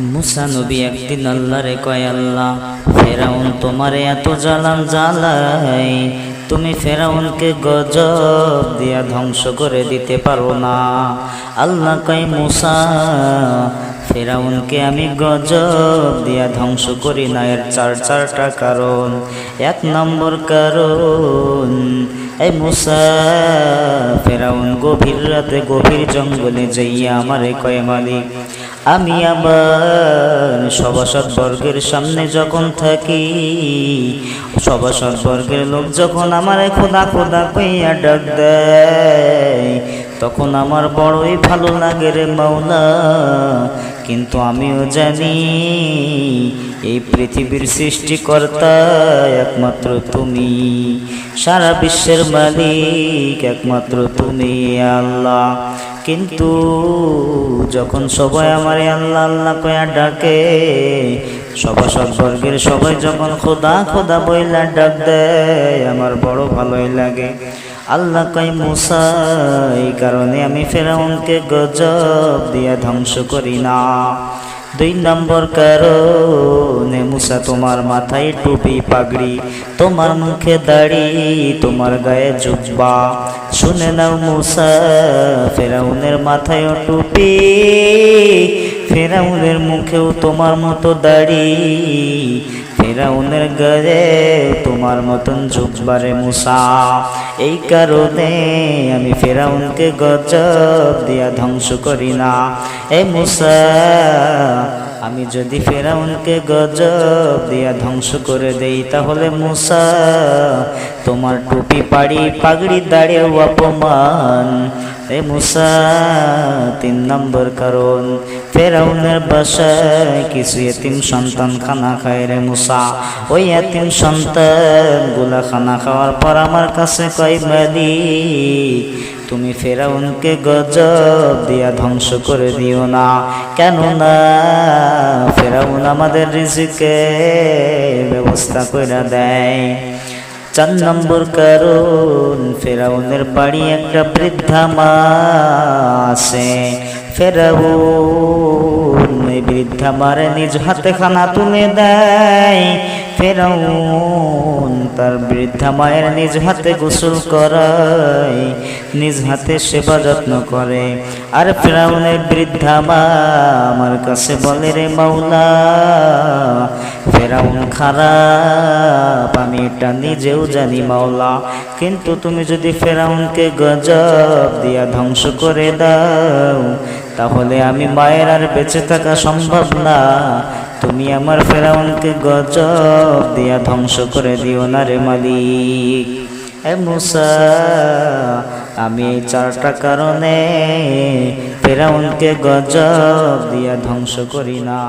মুসা নবী একদিন আল্লাহরে কয়, আল্লাহ, ফেরাউন তোমারে এত জ্বালান জ্বালাই, তুমি ফেরাউনকে গজব দিয়া ধ্বংস করে দিতে পারো না। আল্লাহ কয়, মুসা, ফেরাউনকে আমি গজব দিয়া ধ্বংস করি না। এর চার চারটা কারণ। এক নম্বর কারণ, এই মুসা, ফেরাউন গভীর রাতে গভীর জঙ্গলে যাইয়া আমারে কয়, মালিক আমি আবার সভাসদ বর্গের সামনে যখন থাকি সভাসদ বর্গের লোক যখন আমার খোদা খোদা কইয়া ডাক দেয় তখন আমার বড়ই ভালো লাগে রে মাওলা। কিন্তু আমিও জানি, এই পৃথিবীর সৃষ্টিকর্তা একমাত্র তুমি। সারা বিশ্বের মালিক একমাত্র তুমি, আল্লাহ। কিন্তু যখন সবাই আমার আল্লাহ আল্লাহ কয়া ডাকে সভাসদ বর্গের সবাই যখন খোদা খোদা বইলা ডাক দেয়, আমার বড় ভালোই লাগে। আল্লাহ কই মুসা, এই কারণে আমি ফেরাউনকে গজব দিয়া ধ্বংস করি না। দুই নম্বর কারণে মুসা তোমার মাথায় টুপি পাগড়ি, তোমার মুখে দাড়ি, তোমার গায়ে জুব্বা। শুনে নাও মুসা, ফেরাউনের মাথায়ও টুপি ফেরাউনের মুখেও তোমার মতো দাড়ি, ফেরাউনের গায়ে তোমার মতন জুব্বারে মুসা এই কারণে আমি ফেরাউনকে গজব দিয়া ধ্বংস করি না। এ মুসা আমি যদি ফেরাউনকে গজব দিয়া ধ্বংস করে দেই, তাহলে মুসা তোমার টুপি, পাড়ি, পাগড়ি দাঁড়িয়ে অপমান। এ মুসা তিন নম্বর কারণ। ফেরাউনের বাসায় কিছু এতিম সন্তান খানা খায় রে মুসা। ওই এতিম সন্তানগুলা খানা খাওয়ার পর আমার কাছে কয় মালিক তুমি ফেরাউনকে গজব দিয়া ধ্বংস করে দিও না। কেন না ফেরাউন আমাদের রিজিকে ব্যবস্থা করে দেয়। চার নম্বর কারণ, ফেরাউনের বাড়ি একটা বৃদ্ধা মা আছে। ফেরাউন বৃদ্ধা মারে নিজ হাতে খানা তুলে দেয়। ফেরাউন তার বৃদ্ধা মায়ের নিজ হাতে গোসল করায়, নিজ হাতে সেবা যত্ন করে। আর ফেরাউনের বৃদ্ধা মা আমার কাছে বলে, রে মাওলা, ফেরাউন খারাপ, আমি এটা নিজেও জানি মাওলা। কিন্তু তুমি যদি ফেরাউনকে গজব দিয়া ধ্বংস করে দাও তাহলে আমি মায়ের আর বেঁচে থাকা সম্ভব না। তুমি আমার ফেরাউনকে গজব দিয়া ধ্বংস করে দিও না রে মালিক। মুসা, আমি এই চারটা কারণে ফেরাউনকে গজব দিয়া ধ্বংস করি না।